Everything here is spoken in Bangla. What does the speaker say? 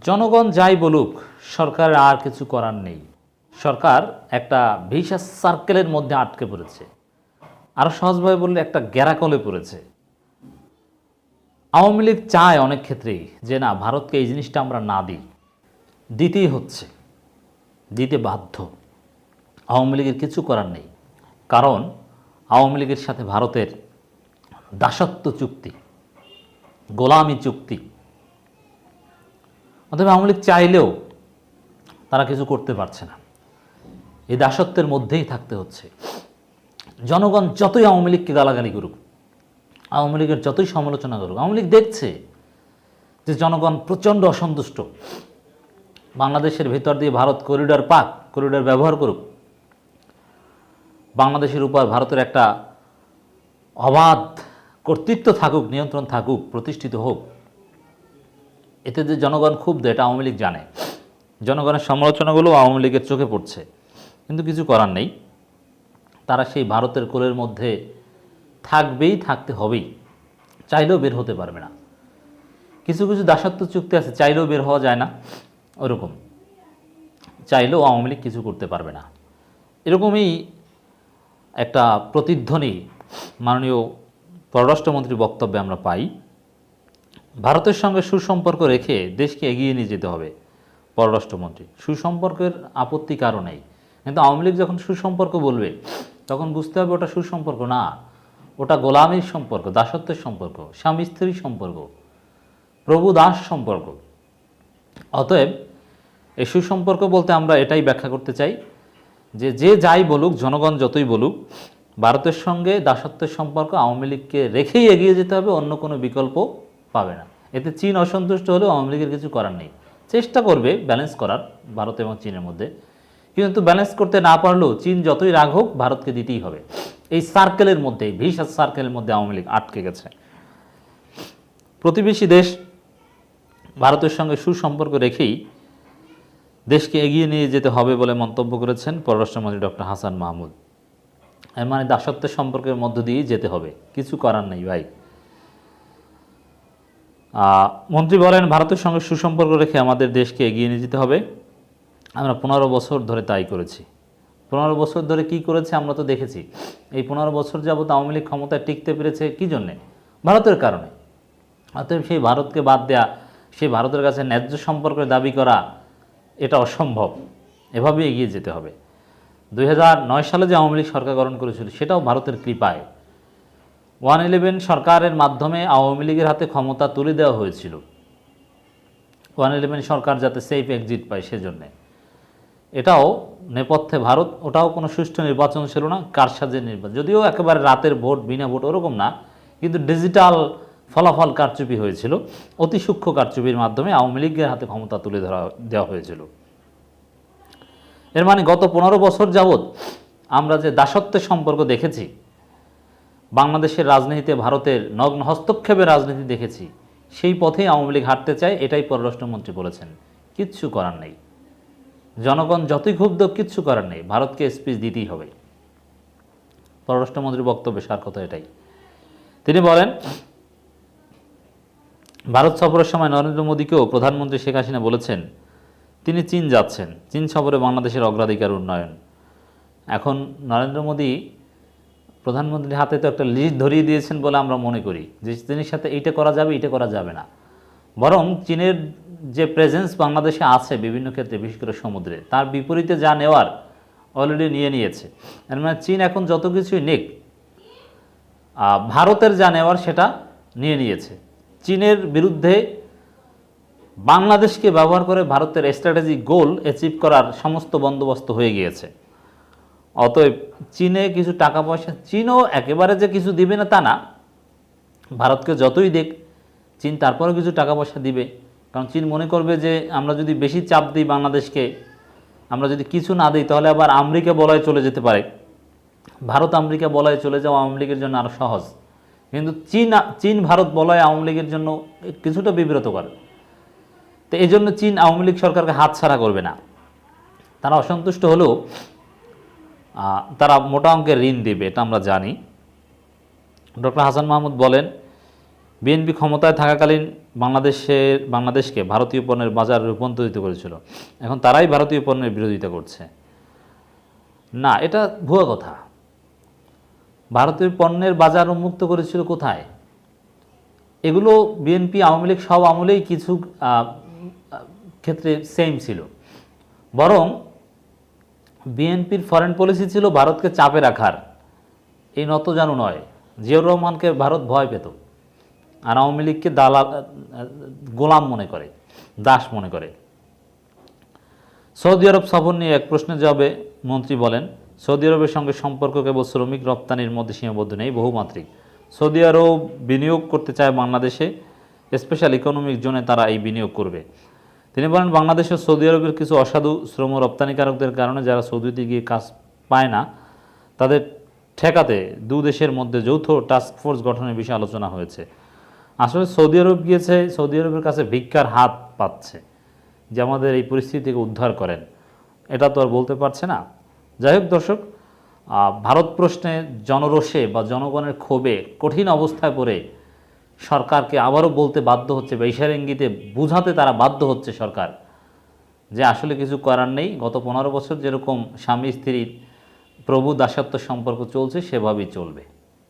জনগণ যাই বলুক, সরকারের আর কিছু করার নেই। সরকার একটা ভিসা সার্কেলের মধ্যে আটকে পড়েছে। আরও সহজভাবে বললে একটা গ্যারাকলে পড়েছে। আওয়ামী লীগ চায় অনেক ক্ষেত্রেই যে, না, ভারতকে এই জিনিসটা আমরা না দিই। দিতেই হচ্ছে। দিতে বাধ্য। আওয়ামী লীগের কিছু করার নেই। কারণ আওয়ামী লীগের সাথে ভারতের দাসত্ব চুক্তি, গোলামি চুক্তি অতএব আওয়ামী লীগ চাইলেও তারা কিছু করতে পারছে না। এই দাসত্বের মধ্যেই থাকতে হচ্ছে। জনগণ যতই আওয়ামী লীগকে গালাগালি করুক, আওয়ামী লীগের যতই সমালোচনা করুক, আওয়ামী লীগ দেখছে যে জনগণ প্রচণ্ড অসন্তুষ্ট। বাংলাদেশের ভেতর দিয়ে ভারত করিডর পাক, করিডর ব্যবহার করুক, বাংলাদেশের উপর ভারতের একটা অবাধ কর্তৃত্ব থাকুক, নিয়ন্ত্রণ থাকুক, প্রতিষ্ঠিত হোক এতে যে জনগণ ক্ষুব্ধ, এটা আওয়ামী লীগ জানে। জনগণের সমালোচনাগুলো আওয়ামী লীগের চোখে পড়ছে। কিন্তু কিছু করার নেই। তারা সেই ভারতের কোলের মধ্যে থাকবেই, থাকতে হবেই। চাইলেও বের হতে পারবে না। কিছু কিছু দাসত্ব চুক্তি আছে, চাইলেও বের হওয়া যায় না। ওরকম। চাইলেও আওয়ামী লীগ কিছু করতে পারবে না। এরকমই একটা প্রতিধ্বনি মাননীয় পররাষ্ট্রমন্ত্রীর বক্তব্যে আমরা পাই। ভারতের সঙ্গে সুসম্পর্ক রেখে দেশকে এগিয়ে নিয়ে যেতে হবে। পররাষ্ট্রমন্ত্রী, সুসম্পর্কের আপত্তি কারণেই কিন্তু আওয়ামী লীগ যখন সুসম্পর্ক বলবে, তখন বুঝতে হবে ওটা সুসম্পর্ক না। ওটা গোলামীর সম্পর্ক, দাসত্বের সম্পর্ক, স্বামী স্ত্রীর সম্পর্ক, প্রভু দাস সম্পর্ক। অতএব এই সুসম্পর্ক বলতে আমরা এটাই ব্যাখ্যা করতে চাই যে যে যাই বলুক, জনগণ যতই বলুক, ভারতের সঙ্গে দাসত্বের সম্পর্ক আওয়ামী লীগকে রেখেই এগিয়ে যেতে হবে, অন্য কোনো বিকল্প পাবে না। এতে চীন অসন্তুষ্ট হলেও আওয়ামী লীগের কিছু করার নেই। চেষ্টা করবে ব্যালেন্স করার, ভারত এবং চীনের মধ্যে। কিন্তু ব্যালেন্স করতে না পারলেও চীন যতই রাগ হোক, ভারতকে দিতেই হবে। এই সার্কেলের মধ্যে ভিসা সার্কেলের মধ্যে আওয়ামী লীগ আটকে গেছে। প্রতিবেশী দেশ ভারতের সঙ্গে সুসম্পর্ক রেখেই দেশকে এগিয়ে নিয়ে যেতে হবে বলে মন্তব্য করেছেন পররাষ্ট্রমন্ত্রী ডক্টর হাসান মাহমুদ। এর মানে দাসত্বের সম্পর্কের মধ্য দিয়েই যেতে হবে। কিছু করার নেই ভাই। মন্ত্রী বলেন, ভারতের সঙ্গে সুসম্পর্ক রেখে আমাদের দেশকে এগিয়ে নিয়ে যেতে হবে। আমরা পনেরো বছর ধরে তাই করেছি। পনেরো বছর ধরে কি করেছে আমরা তো দেখেছি। এই পনেরো বছর যাবত আওয়ামী লীগ ক্ষমতায় টিকতে পেরেছে কী জন্যে? ভারতের কারণে। অতএব সেই ভারতকে বাদ দেয়া, সেই ভারতের কাছে ন্যায্য সম্পর্কের দাবি করা, এটা অসম্ভব। এভাবে এগিয়ে যেতে হবে। দু হাজার নয় সালে যে আওয়ামী লীগ সরকার গঠন করেছিল, সেটাও ভারতের কৃপায়। ওয়ান ইলেভেন সরকারের মাধ্যমে আওয়ামী লীগের হাতে ক্ষমতা তুলে দেওয়া হয়েছিল। ওয়ান ইলেভেন সরকার যাতে সেফ এক্সিট পায় সেজন্যে। এটাও নেপথ্যে ভারত, ওটাও কোনো সুষ্ঠু নির্বাচন ছিল না কারসাজের নির্বাচন। যদিও একেবারে রাতের ভোট, বিনা ভোট ওরকম না, কিন্তু ডিজিটাল ফলাফল কারচুপি হয়েছিল। অতি সূক্ষ্ম কারচুপির মাধ্যমে আওয়ামী লীগের হাতে ক্ষমতা তুলে ধরা, দেওয়া হয়েছিল। এর মানে গত পনেরো বছর যাবৎ আমরা যে দাসত্বের সম্পর্ক দেখেছি বাংলাদেশের রাজনীতিতে ভারতের নগ্ন হস্তক্ষেপের রাজনীতি দেখেছি। সেই পথেই আওয়ামী লীগ হাঁটতে চায়, এটাই পররাষ্ট্রমন্ত্রী বলেছেন। কিচ্ছু করার নেই। জনগণ যতই ক্ষুব্ধ কিচ্ছু করার নেই। ভারতকে স্পিচ দিতেই হবে। পররাষ্ট্রমন্ত্রীর বক্তব্যে সার কথা এটাই। তিনি বলেন, ভারত সফরের সময় নরেন্দ্র মোদীকেও প্রধানমন্ত্রী শেখ হাসিনা বলেছেন, তিনি চীন যাচ্ছেন। চীন সফরে বাংলাদেশের অগ্রাধিকার উন্নয়ন। এখন নরেন্দ্র মোদী প্রধানমন্ত্রীর হাতে তো একটা লিস্ট ধরিয়ে দিয়েছেন বলে আমরা মনে করি। যে চীনের সাথে এইটা করা যাবে এটা করা যাবে না। বরং চীনের যে প্রেজেন্স বাংলাদেশে আছে বিভিন্ন ক্ষেত্রে, বিশেষ করে সমুদ্রে, তার বিপরীতে যা নেওয়ার অলরেডি নিয়ে নিয়েছে। এর মানে চীন এখন যত কিছুই নিক ভারতের যা নেওয়ার সেটা নিয়ে নিয়েছে। চীনের বিরুদ্ধে বাংলাদেশকে ব্যবহার করে ভারতের স্ট্র্যাটেজিক গোল অ্যাচিভ করার সমস্ত বন্দোবস্ত হয়ে গিয়েছে। অতএব চীনে কিছু টাকা পয়সা, চীনও একেবারে যে কিছু দিবে না তা না। ভারতকে যতই দেখ, চীন তারপরেও কিছু টাকা পয়সা দিবে। কারণ চীন মনে করবে যে, আমরা যদি বেশি চাপ দিই বাংলাদেশকে, আমরা যদি কিছু না দিই, তাহলে আবার আমেরিকা বলয় চলে যেতে পারে। ভারত আমেরিকা বলয়ে চলে যাওয়া আওয়ামী লীগের জন্য আরও সহজ। কিন্তু চীন চীন ভারত বলয় আওয়ামী লীগের জন্য কিছুটা বিব্রতকর। তো এই জন্য চীন আওয়ামী লীগ সরকারকে হাতছাড়া করবে না। তারা অসন্তুষ্ট হলেও তারা মোটা অঙ্কের ঋণ দেবে, এটা আমরা জানি। ডক্টর হাসান মাহমুদ বলেন, বিএনপি ক্ষমতায় থাকাকালীন বাংলাদেশের বাংলাদেশকে ভারতীয় পণ্যের বাজার রূপান্তরিত করেছিল। এখন তারাই ভারতীয় পণ্যের বিরোধিতা করছে। না, এটা ভুয়া কথা। ভারতীয় পণ্যের বাজার উন্মুক্ত করেছিল কোথায়? এগুলো বিএনপি, আওয়ামী লীগ সব আমলেই কিছু ক্ষেত্রে সেম ছিল। বরং বিএনপির ফরেন পলিসি ছিল ভারতকে চাপে রাখার। এই নত জানু নয়, জিয়াউর রহমানকে ভারত ভয় পেত। আর আওয়ামী লীগকে দালাল, গোলাম মনে করে, দাস মনে করে। সৌদি আরব সফর নিয়ে এক প্রশ্নের জবাবে মন্ত্রী বলেন, সৌদি আরবের সঙ্গে সম্পর্ক কেবল শ্রমিক রপ্তানির মধ্যে সীমাবদ্ধ নেই, বহুমাত্রিক। সৌদি আরব বিনিয়োগ করতে চায় বাংলাদেশে স্পেশাল ইকোনমিক জোনে তারা এই বিনিয়োগ করবে। তিনি বলেন, বাংলাদেশ ও সৌদি আরবের কিছু অসাধু শ্রম রপ্তানিকারকদের কারণে যারা সৌদিতে গিয়ে কাজ পায় না, তাদের ঠেকাতে দু দেশের মধ্যে যৌথ টাস্ক ফোর্স গঠনের বিষয়ে আলোচনা হয়েছে। আসলে সৌদি আরব গিয়েছে, সৌদি আরবের কাছে ভিক্ষার হাত পাচ্ছে যে আমাদের এই পরিস্থিতি থেকে উদ্ধার করেন। এটা তো আর বলতে পারছে না। যাই হোক দর্শক ভারত প্রশ্নে জনরোষে বা জনগণের ক্ষোভে কঠিন অবস্থায় পড়ে সরকারকে আবারও বলতে বাধ্য হচ্ছে বা ইঙ্গিতে বুঝাতে তারা বাধ্য হচ্ছে সরকার যে আসলে কিছু করার নেই। গত পনেরো বছর যেরকম স্বামী স্ত্রীর প্রভু দাসত্ব সম্পর্ক চলছে, সেভাবেই চলবে।